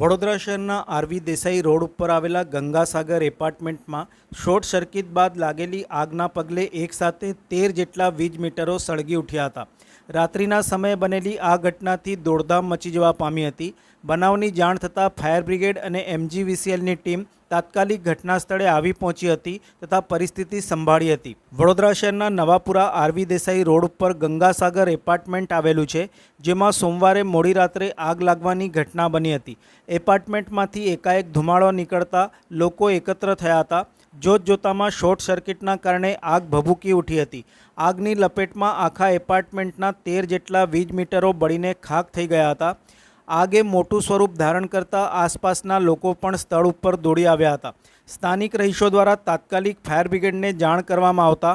વડોદરા શહેરના RV Desai road ઉપર આવેલા ગંગાસાગર એપાર્ટમેન્ટમાં શોર્ટ સર્કિટ બાદ લાગેલી આગના પગલે એકસાથે તેર જેટલા વીજ મીટરો સળગી ઉઠ્યા હતા. રાત્રિના સમયે બનેલી આ ઘટનાથી દોડધામ મચી જવા પામી હતી. બનાવની જાણ થતાં ફાયર બ્રિગેડ અને એમજીવીસીએલની ટીમ તાત્કાલિક ઘટના સ્થળે આવી પહોંચી હતી તથા પરિસ્થિતિ સંભાળી હતી. વડોદરા શહેરના નવાપુરા આરવી દેસાઈ રોડ ઉપર ગંગાસાગર એપાર્ટમેન્ટ આવેલું છે, જેમાં સોમવારે મોડી રાત્રે આગ લાગવાની ઘટના બની હતી. એપાર્ટમેન્ટમાંથી એકાએક ધુમાડો નીકળતા લોકો એકત્ર થયા હતા. જોત જોતામાં શોર્ટ સર્કિટના કારણે આગ ભભૂકી ઉઠી હતી. આગની લપેટમાં આખા એપાર્ટમેન્ટના તેર જેટલા વીજ મીટરો બળીને ખાક થઈ ગયા હતા. આગે મોટું સ્વરૂપ ધારણ કરતા આસપાસના લોકો પણ સ્થળ ઉપર દોડી આવ્યા હતા. સ્થાનિક રહીશો દ્વારા તાત્કાલિક ફાયર બ્રિગેડને જાણ કરવામાં આવતા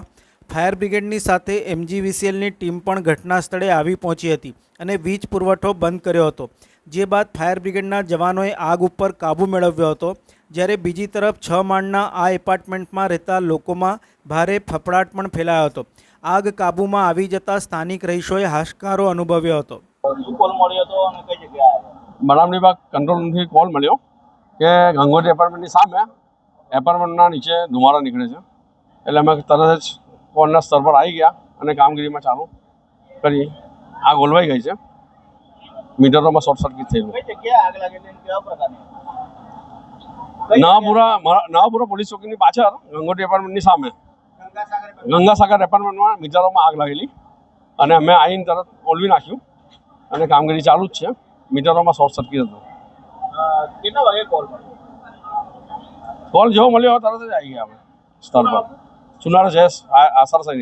ફાયર બ્રિગેડની સાથે એમજીવીસીએલની ટીમ પણ ઘટના સ્થળે આવી પહોંચી હતી અને વીજ પુરવઠો બંધ કર્યો હતો. જે બાદ ફાયર બ્રિગેડના જવાનોએ આગ ઉપર કાબૂ મેળવ્યો હતો. જ્યારે બીજી તરફ છ માળના આ એપાર્ટમેન્ટમાં રહેતા લોકોમાં ભારે ફફડાટ પણ ફેલાયો હતો. આગ કાબૂમાં આવી જતાં સ્થાનિક રહીશોએ હાશકારો અનુભવ્યો હતો. કોલ મળ્યો હતો અને કઈ જગ્યાએ કંટ્રોલથી કોલ મળ્યો કે ગંગોત્રી એપાર્ટમેન્ટની સામે એપાર્ટમેન્ટના નીચે ધુમાડો નીકળે છે. એટલે અમે તરત જ કોલના સ્તર પર આવી ગયા અને કામગીરીમાં ચાલુ કરી. આગ ઓલવાઈ ગઈ છે. મીટરોમાં શોર્ટ સર્કિટ થયેલું. નવાપુરા નવાપુરા પોલીસ ચોકીની પાછળ ગંગોત્રી એપાર્ટમેન્ટની સામે. ગંગાસાગર એપાર્ટમેન્ટમાં મીટરોમાં આગ લાગેલી. અને અમે આવીને તરત ઓલવી નાખ્યું. અને કામગીરી ચાલુ જ છે. મીટરોમાં શોર્ટ સર્કિટ હતું. કેટલા વાગે કોલ કોલ જેવો મળ્યો તરત જ આવી ગયા આપણે સ્થળ પર. ચુનાર જયેશ આસર સૈનિક.